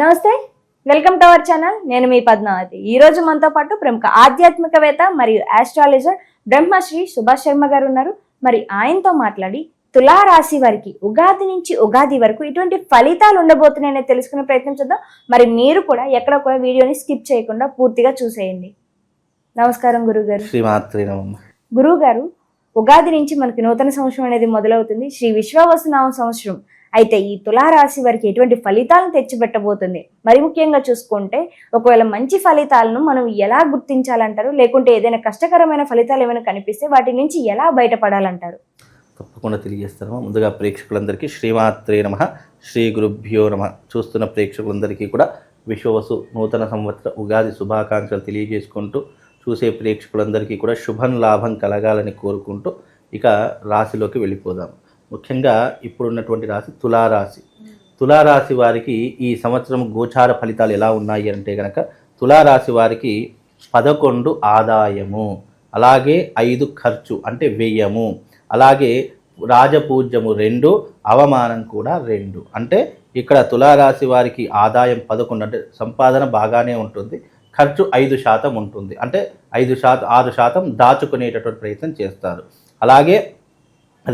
నమస్తే welcome to our channel. నేను మీ పద్మావతి. ఈ రోజు మనతో పాటు ప్రముఖ ఆధ్యాత్మికవేత్త మరియు ఆస్ట్రాలజర్ బ్రహ్మశ్రీ సుభాష్ శర్మ గారు ఉన్నారు. మరి ఆయనతో మాట్లాడి తులా రాశి వారికి ఉగాది నుంచి ఉగాది వరకు ఇటువంటి ఫలితాలు ఉండబోతున్నాయని తెలుసుకునే ప్రయత్నం చేద్దాం. మరి మీరు కూడా ఎక్కడ కూడా వీడియోని స్కిప్ చేయకుండా పూర్తిగా చూసేయండి. నమస్కారం గురుగారు. శ్రీమాత్రి నమః. గురువు గారు ఉగాది నుంచి మనకి నూతన సంవత్సరం అనేది మొదలవుతుంది. శ్రీ విశ్వావసునామ సంవత్సరం. అయితే ఈ తులారాశి వారికి ఎటువంటి ఫలితాలను తెచ్చిపెట్టబోతుంది? మరి ముఖ్యంగా చూసుకుంటే ఒకవేళ మంచి ఫలితాలను మనం ఎలా గుర్తించాలంటారు? లేకుంటే ఏదైనా కష్టకరమైన ఫలితాలు ఏమైనా కనిపిస్తే వాటి నుంచి ఎలా బయటపడాలంటారు? తప్పకుండా తెలియజేస్తాము ముందుగా ప్రేక్షకులందరికీ శ్రీమాత్రే నమ శ్రీ గురుభ్యో నమ. చూస్తున్న ప్రేక్షకులందరికీ కూడా విశ్వవసు నూతన సంవత్సర ఉగాది శుభాకాంక్షలు తెలియజేసుకుంటూ చూసే ప్రేక్షకులందరికీ కూడా శుభం లాభం కలగాలని కోరుకుంటూ ఇక రాశిలోకి వెళ్ళిపోదాం. ముఖ్యంగా ఇప్పుడున్నటువంటి రాశి తులారాశి. తులారాశి వారికి ఈ సంవత్సరం గోచార ఫలితాలు ఎలా ఉన్నాయి అంటే కనుక తులారాశి వారికి పదకొండు ఆదాయము అలాగే ఐదు ఖర్చు అంటే వ్యయము అలాగే రాజపూజ్యము రెండు అవమానం కూడా రెండు. అంటే ఇక్కడ తులారాశి వారికి ఆదాయం పదకొండు అంటే సంపాదన బాగానే ఉంటుంది ఖర్చు ఐదు శాతం ఉంటుంది. అంటే ఐదు శాతం ఆరు శాతం దాచుకునేటటువంటి ప్రయత్నం చేస్తారు. అలాగే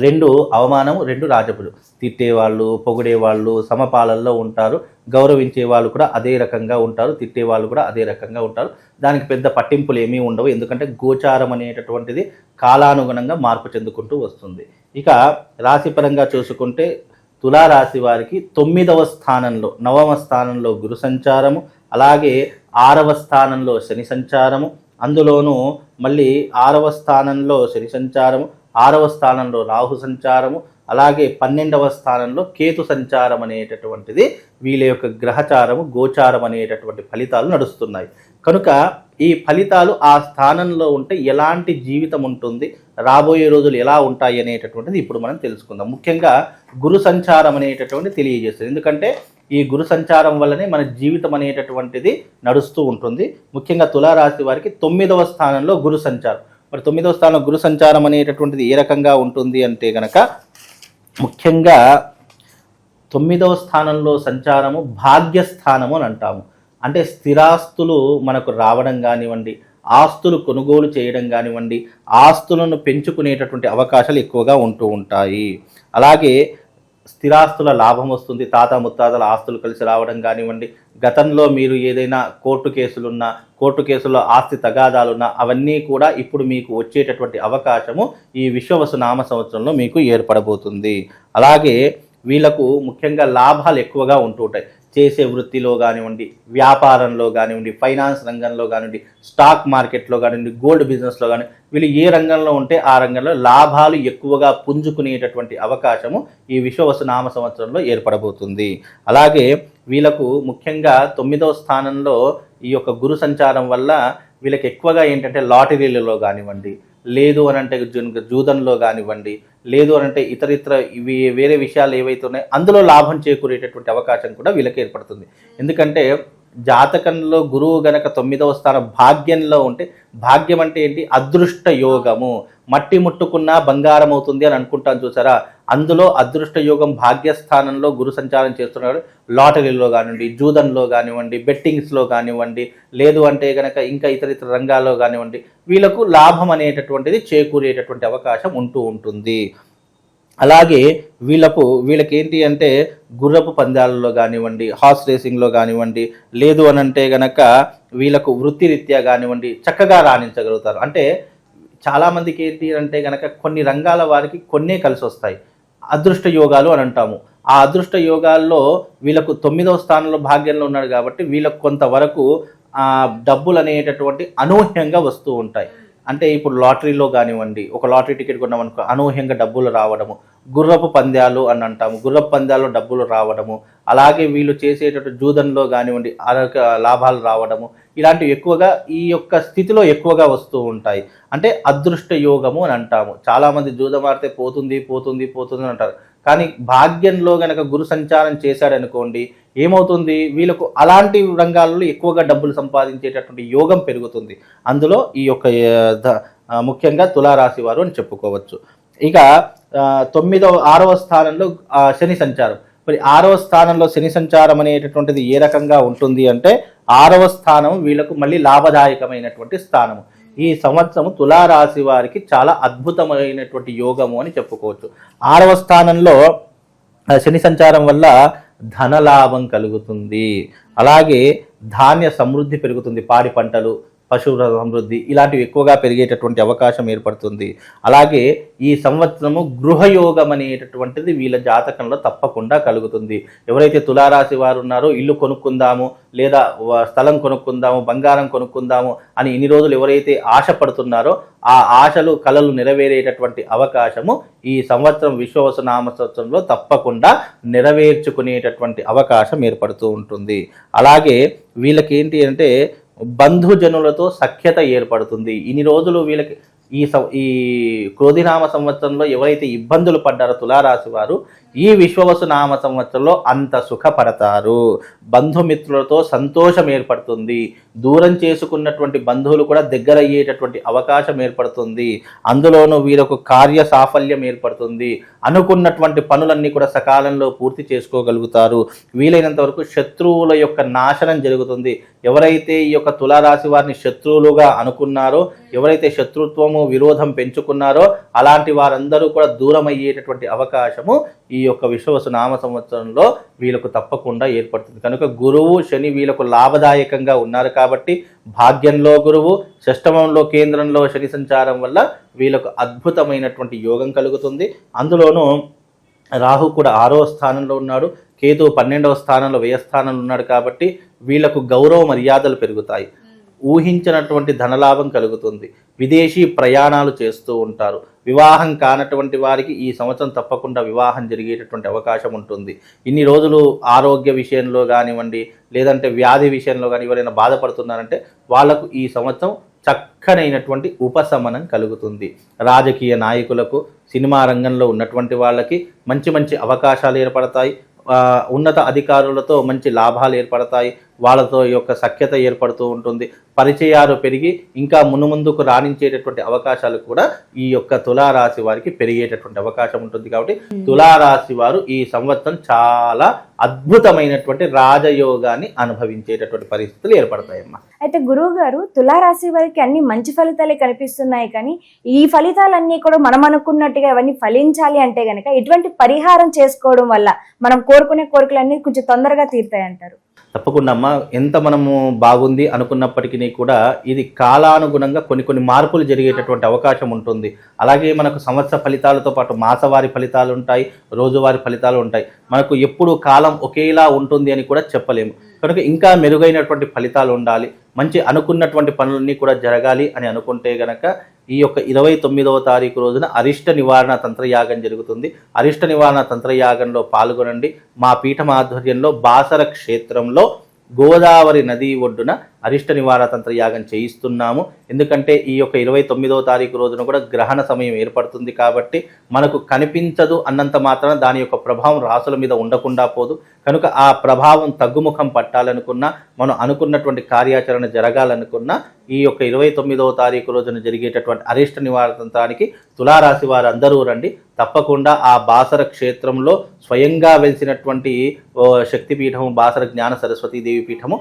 రెండు అవమానం రెండు రాజపులు. తిట్టేవాళ్ళు పొగిడేవాళ్ళు సమపాలల్లో ఉంటారు. గౌరవించే వాళ్ళు కూడా అదే రకంగా ఉంటారు. తిట్టే వాళ్ళు కూడా అదే రకంగా ఉంటారు. దానికి పెద్ద పట్టింపులు ఏమీ ఉండవు. ఎందుకంటే గోచారం అనేటటువంటిది కాలానుగుణంగా మార్పు చెందుకుంటూ వస్తుంది. ఇక రాశిపరంగా చూసుకుంటే తులారాశి వారికి తొమ్మిదవ స్థానంలో నవమ స్థానంలో గురు సంచారము అలాగే ఆరవ స్థానంలో శని సంచారము అందులోనూ మళ్ళీ ఆరవ స్థానంలో శని సంచారము ఆరవ స్థానంలో రాహు సంచారము అలాగే పన్నెండవ స్థానంలో కేతు సంచారం అనేటటువంటిది వీళ్ళ యొక్క గ్రహచారము గోచారం అనేటటువంటి ఫలితాలు నడుస్తున్నాయి. కనుక ఈ ఫలితాలు ఆ స్థానంలో ఉంటే ఎలాంటి జీవితం ఉంటుంది రాబోయే రోజులు ఎలా ఉంటాయి అనేటటువంటిది ఇప్పుడు మనం తెలుసుకుందాం. ముఖ్యంగా గురు సంచారం అనేటటువంటి తెలియజేస్తుంది. ఎందుకంటే ఈ గురు సంచారం వల్లనే మన జీవితం అనేటటువంటిది నడుస్తూ ఉంటుంది. ముఖ్యంగా తులారాశి వారికి తొమ్మిదవ స్థానంలో గురు సంచారం. మరి తొమ్మిదవ స్థానంలో గురు సంచారం అనేటటువంటిది ఏ రకంగా ఉంటుంది అంటే గనక ముఖ్యంగా తొమ్మిదవ స్థానంలో సంచారము భాగ్యస్థానము అని అంటాము. అంటే స్థిరాస్తులు మనకు రావడం కానివ్వండి ఆస్తులు కొనుగోలు చేయడం కానివ్వండి ఆస్తులను పెంచుకునేటటువంటి అవకాశాలు ఎక్కువగా ఉంటూ ఉంటాయి. అలాగే స్థిరాస్తుల లాభం వస్తుంది. తాత ముత్తాతల ఆస్తులు కలిసి రావడం కానివ్వండి గతంలో మీరు ఏదైనా కోర్టు కేసులున్నా కోర్టు కేసుల్లో ఆస్తి తగాదాలున్నా అవన్నీ కూడా ఇప్పుడు మీకు వచ్చేటటువంటి అవకాశము ఈ విశ్వవసు నామ సంవత్సరంలో మీకు ఏర్పడబోతుంది. అలాగే వీళ్ళకు ముఖ్యంగా లాభాలు ఎక్కువగా ఉంటూ ఉంటాయి. చేసే వృత్తిలో కానివ్వండి వ్యాపారంలో కానివ్వండి ఫైనాన్స్ రంగంలో కానివ్వండి స్టాక్ మార్కెట్లో కానివ్వండి గోల్డ్ బిజినెస్లో కానీ వీళ్ళు ఏ రంగంలో ఉంటే ఆ రంగంలో లాభాలు ఎక్కువగా పుంజుకునేటటువంటి అవకాశము ఈ విశ్వవసునామ సంవత్సరంలో ఏర్పడబోతుంది. అలాగే వీళ్ళకు ముఖ్యంగా తొమ్మిదవ స్థానంలో ఈ యొక్క గురు సంచారం వల్ల వీళ్ళకి ఎక్కువగా ఏంటంటే లాటరీలలో కానివ్వండి లేదు అని అంటే జూదంలో కానివ్వండి లేదు అని అంటే ఇతర ఇతర ఇవి వేరే విషయాలు ఏవైతే ఉన్నాయో అందులో లాభం చేకూరేటటువంటి అవకాశం కూడా వీళ్ళకి ఏర్పడుతుంది. ఎందుకంటే జాతకంలో గురువు గనక తొమ్మిదవ స్థానం భాగ్యంలో ఉంటే భాగ్యం అంటే ఏంటి? అదృష్ట యోగము. మట్టి ముట్టుకున్నా బంగారం అవుతుంది అని అనుకుంటాను చూసారా? అందులో అదృష్ట యోగం భాగ్యస్థానంలో గురు సంచారం చేస్తున్నాడు. లాటరీలో కానివ్వండి జూదంలో కానివ్వండి బెట్టింగ్స్లో కానివ్వండి లేదు అంటే కనుక ఇంకా ఇతర ఇతర రంగాల్లో కానివ్వండి వీళ్ళకు లాభం అనేటటువంటిది చేకూరేటటువంటి అవకాశం ఉంటూ ఉంటుంది. అలాగే వీళ్ళకు వీళ్ళకి ఏంటి అంటే గుర్రపు పందాలలో కానివ్వండి హార్స్ రేసింగ్లో కానివ్వండి లేదు అని అంటే గనక వీళ్ళకు వృత్తిరీత్యా కానివ్వండి చక్కగా రాణించగలుగుతారు. అంటే చాలామందికి ఏంటి అంటే గనక కొన్ని రంగాల వారికి కొన్నే కలిసి వస్తాయి అదృష్ట యోగాలు అని అంటాము. ఆ అదృష్ట యోగాల్లో వీళ్ళకు తొమ్మిదవ స్థానంలో భాగ్యంలో ఉన్నాడు కాబట్టి వీళ్ళకు కొంతవరకు ఆ డబ్బులు అనేటటువంటి అనూహ్యంగా వస్తూ ఉంటాయి. అంటే ఇప్పుడు లాటరీలో కానివ్వండి ఒక లాటరీ టికెట్ కొన్నామనుకో అనూహ్యంగా డబ్బులు రావడము. గుర్రపు పందాలు అని అంటాము. గుర్రపు పందాల్లో డబ్బులు రావడము అలాగే వీళ్ళు చేసేటటువంటి జూదంలో కానివ్వండి ఆరోగ్య లాభాలు రావడము ఇలాంటివి ఎక్కువగా ఈ యొక్క స్థితిలో ఎక్కువగా వస్తూ ఉంటాయి. అంటే అదృష్ట యోగము అని అంటాము. చాలామంది జూదం ఆడితే పోతుంది పోతుంది పోతుంది అని అంటారు. కానీ భాగ్యంలో గనక గురు సంచారం చేశాడనుకోండి ఏమవుతుంది? వీళ్ళకు అలాంటి రంగాల్లో ఎక్కువగా డబ్బులు సంపాదించేటటువంటి యోగం పెరుగుతుంది. అందులో ఈ యొక్క ద- ముఖ్యంగా తులారాశి వారు అని చెప్పుకోవచ్చు. ఇక తొమ్మిదవ ఆరవ స్థానంలో శని సంచారం. మరి ఆరవ స్థానంలో శని సంచారం అనేటటువంటిది ఏ రకంగా ఉంటుంది అంటే ఆరవ స్థానం వీళ్ళకు మళ్ళీ లాభదాయకమైనటువంటి స్థానము. ఈ సంవత్సరం తులారాశి వారికి చాలా అద్భుతమైనటువంటి యోగము అని చెప్పుకోవచ్చు. ఆరవ స్థానంలో శని సంచారం వల్ల ధనలాభం కలుగుతుంది. అలాగే ధాన్య సమృద్ధి పెరుగుతుంది. పాడి పంటలు పశువుల సమృద్ధి ఇలాంటివి ఎక్కువగా పెరిగేటటువంటి అవకాశం ఏర్పడుతుంది. అలాగే ఈ సంవత్సరము గృహయోగం అనేటటువంటిది వీళ్ళ జాతకంలో తప్పకుండా కలుగుతుంది. ఎవరైతే తులారాశి వారు ఉన్నారో ఇల్లు కొనుక్కుందాము లేదా స్థలం కొనుక్కుందాము బంగారం కొనుక్కుందాము అని ఇన్ని రోజులు ఎవరైతే ఆశపడుతున్నారో ఆ ఆశలు కలలు నెరవేరేటటువంటి అవకాశము ఈ సంవత్సరం విశ్వవసనామ సంవత్సరంలో తప్పకుండా నెరవేర్చుకునేటటువంటి అవకాశం ఏర్పడుతూ ఉంటుంది. అలాగే వీళ్ళకి ఏంటి అంటే బంధుజనులతో సఖ్యత ఏర్పడుతుంది. ఇన్ని రోజులు వీళ్ళకి ఈ సం- ఈ క్రోధినామ సంవత్సరంలో ఎవరైతే ఇబ్బందులు పడ్డారో తులారాశి వారు ఈ విశ్వవసు నామ సంవత్సరంలో అంత సుఖపడతారు. బంధుమిత్రులతో సంతోషం ఏర్పడుతుంది. దూరం చేసుకున్నటువంటి బంధువులు కూడా దగ్గర అయ్యేటటువంటి అవకాశం ఏర్పడుతుంది. అందులోనూ వీరకు కార్య సాఫల్యం ఏర్పడుతుంది. అనుకున్నటువంటి పనులన్నీ కూడా సకాలంలో పూర్తి చేసుకోగలుగుతారు. వీలైనంత వరకు శత్రువుల యొక్క నాశనం జరుగుతుంది. ఎవరైతే ఈ యొక్క తులారాశి వారిని శత్రువులుగా అనుకున్నారో ఎవరైతే శత్రుత్వం శత్రుత్వము విరోధం పెంచుకున్నారో అలాంటి వారందరూ కూడా దూరం అయ్యేటటువంటి అవకాశము ఈ యొక్క విశ్వవసు నామ సంవత్సరంలో వీళ్ళకు తప్పకుండా ఏర్పడుతుంది. కనుక గురువు శని వీళ్ళకు లాభదాయకంగా ఉన్నారు కాబట్టి భాగ్యంలో గురువు షష్టమంలో కేంద్రంలో శని సంచారం వల్ల వీళ్ళకు అద్భుతమైనటువంటి యోగం కలుగుతుంది. అందులోనూ రాహు కూడా ఆరో స్థానంలో ఉన్నాడు. కేతు పన్నెండవ స్థానంలో వ్యయ స్థానంలో ఉన్నాడు కాబట్టి వీళ్ళకు గౌరవ మర్యాదలు పెరుగుతాయి. ఊహించినటువంటి ధనలాభం కలుగుతుంది. విదేశీ ప్రయాణాలు చేస్తూ ఉంటారు. వివాహం కానటువంటి వారికి ఈ సంవత్సరం తప్పకుండా వివాహం జరిగేటటువంటి అవకాశం ఉంటుంది. ఇన్ని రోజులు ఆరోగ్య విషయంలో కానివ్వండి లేదంటే వ్యాధి విషయంలో కానీ ఎవరైనా బాధపడుతున్నారంటే వాళ్ళకు ఈ సంవత్సరం చక్కనైనటువంటి ఉపశమనం కలుగుతుంది. రాజకీయ నాయకులకు సినిమా రంగంలో ఉన్నటువంటి వాళ్ళకి మంచి మంచి అవకాశాలు ఏర్పడతాయి. ఉన్నత అధికారులతో మంచి లాభాలు ఏర్పడతాయి. వాళ్ళతో ఈ యొక్క సఖ్యత ఏర్పడుతూ ఉంటుంది. పరిచయాలు పెరిగి ఇంకా మునుముందుకు రాణించేటటువంటి అవకాశాలు కూడా ఈ యొక్క తులారాశి వారికి పెరిగేటటువంటి అవకాశం ఉంటుంది కాబట్టి తులారాశి వారు ఈ సంవత్సరం చాలా అద్భుతమైనటువంటి రాజయోగాన్ని అనుభవించేటటువంటి పరిస్థితులు ఏర్పడతాయమ్మా. అయితే గురువు గారు తులారాశి వారికి అన్ని మంచి ఫలితాలే కనిపిస్తున్నాయి కానీ ఈ ఫలితాలన్నీ కూడా మనం అనుకున్నట్టుగా ఇవన్నీ ఫలించాలి అంటే గనక ఎటువంటి పరిహారం చేసుకోవడం వల్ల మనం కోరుకునే కోరికలన్నీ కొంచెం తొందరగా తీరుతాయి అంటారు తప్పకుండా అమ్మా. ఎంత మనము బాగుంది అనుకున్నప్పటికీ కూడా ఇది కాలానుగుణంగా కొన్ని కొన్ని మార్పులు జరిగేటటువంటి అవకాశం ఉంటుంది. అలాగే మనకు సంవత్సర ఫలితాలతో పాటు మాసవారి ఫలితాలు ఉంటాయి రోజువారి ఫలితాలు ఉంటాయి. మనకు ఎప్పుడు కాలం ఒకేలా ఉంటుంది అని కూడా చెప్పలేము. కనుక ఇంకా మెరుగైనటువంటి ఫలితాలు ఉండాలి. మంచి అనుకున్నటువంటి పనులన్నీ కూడా జరగాలి అని అనుకుంటే గనక ఈ యొక్క ఇరవై తొమ్మిదవ తారీఖు రోజున అరిష్ట నివారణ తంత్రయాగం జరుగుతుంది. అరిష్ట నివారణ తంత్రయాగంలో పాల్గొనండి. మా పీఠం ఆధ్వర్యంలో బాసర క్షేత్రంలో గోదావరి నది ఒడ్డున అరిష్ట నివారణ తంత్రయాగం చేయిస్తున్నాము. ఎందుకంటే ఈ యొక్క ఇరవై తొమ్మిదవ తారీఖు రోజున కూడా గ్రహణ సమయం ఏర్పడుతుంది కాబట్టి మనకు కనిపించదు అన్నంత మాత్రాన దాని యొక్క ప్రభావం రాసుల మీద ఉండకుండా పోదు. కనుక ఆ ప్రభావం తగ్గుముఖం పట్టాలనుకున్నా మనం అనుకున్నటువంటి కార్యాచరణ జరగాలనుకున్నా ఈ యొక్క ఇరవై తొమ్మిదవ తారీఖు రోజున జరిగేటటువంటి అరిష్ట నివారణ తంత్రానికి తులారాశి వారు అందరూ రండి. తప్పకుండా ఆ బాసర క్షేత్రంలో స్వయంగా వెలిసినటువంటి శక్తిపీఠము బాసర జ్ఞాన సరస్వతీ దేవి పీఠము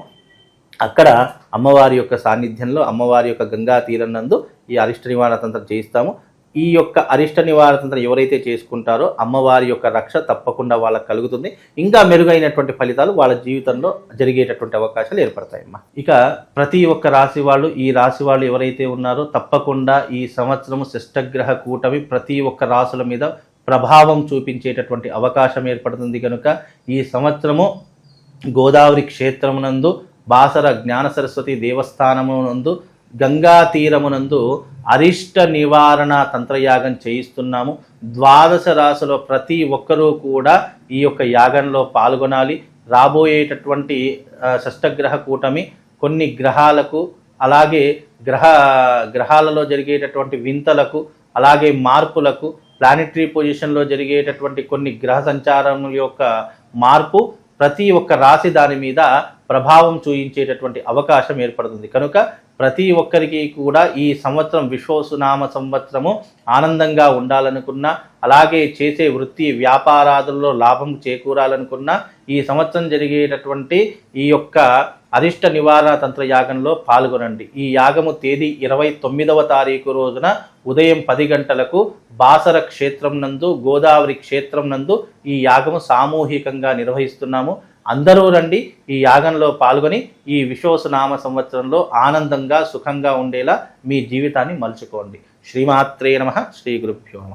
అక్కడ అమ్మవారి యొక్క సాన్నిధ్యంలో అమ్మవారి యొక్క గంగా తీరం నందు ఈ అరిష్ట నివారణ తంత్రం చేయిస్తాము. ఈ యొక్క అరిష్ట నివారణ తంత్రం ఎవరైతే చేసుకుంటారో అమ్మవారి యొక్క రక్ష తప్పకుండా వాళ్ళకి కలుగుతుంది. ఇంకా మెరుగైనటువంటి ఫలితాలు వాళ్ళ జీవితంలో జరిగేటటువంటి అవకాశాలు ఏర్పడతాయమ్మా. ఇక ప్రతి ఒక్క రాశి వాళ్ళు ఈ రాశి వాళ్ళు ఎవరైతే ఉన్నారో తప్పకుండా ఈ సంవత్సరము శిష్టగ్రహ కూటమి ప్రతి ఒక్క రాశుల మీద ప్రభావం చూపించేటటువంటి అవకాశం ఏర్పడుతుంది కనుక ఈ సంవత్సరము గోదావరి క్షేత్రమునందు బాసర జ్ఞాన సరస్వతి దేవస్థానమునందు గంగా తీరమునందు అరిష్ట నివారణ తంత్రయాగం చేయిస్తున్నాము. ద్వాదశ రాశిలో ప్రతి ఒక్కరూ కూడా ఈ యొక్క యాగంలో పాల్గొనాలి. రాబోయేటటువంటి షష్టగ్రహ కూటమి కొన్ని గ్రహాలకు అలాగే గ్రహ గ్రహాలలో జరిగేటటువంటి వింతలకు అలాగే మార్పులకు ప్లానెటరీ పొజిషన్లో జరిగేటటువంటి కొన్ని గ్రహ సంచారం యొక్క మార్పు ప్రతి ఒక్క రాశి దాని మీద ప్రభావం చూయించేటటువంటి అవకాశం ఏర్పడుతుంది. కనుక ప్రతి ఒక్కరికి కూడా ఈ సంవత్సరం విశ్వసునామ సంవత్సరము ఆనందంగా ఉండాలనుకున్నా అలాగే చేసే వృత్తి వ్యాపారాదుల్లో లాభం చేకూరాలనుకున్నా ఈ సంవత్సరం జరిగేటటువంటి ఈ యొక్క అరిష్ట నివారణ తంత్ర యాగంలో పాల్గొనండి. ఈ యాగము తేదీ ఇరవై తొమ్మిదవ తారీఖు రోజున ఉదయం పది గంటలకు బాసర క్షేత్రం నందు గోదావరి క్షేత్రం నందు ఈ యాగము సామూహికంగా నిర్వహిస్తున్నాము. అందరూ రండి ఈ యాగంలో పాల్గొని ఈ విశ్వసనామ సంవత్సరంలో ఆనందంగా సుఖంగా ఉండేలా మీ జీవితాన్ని మలుచుకోండి. శ్రీమాత్రే నమ శ్రీ గురుభ్యో నమ.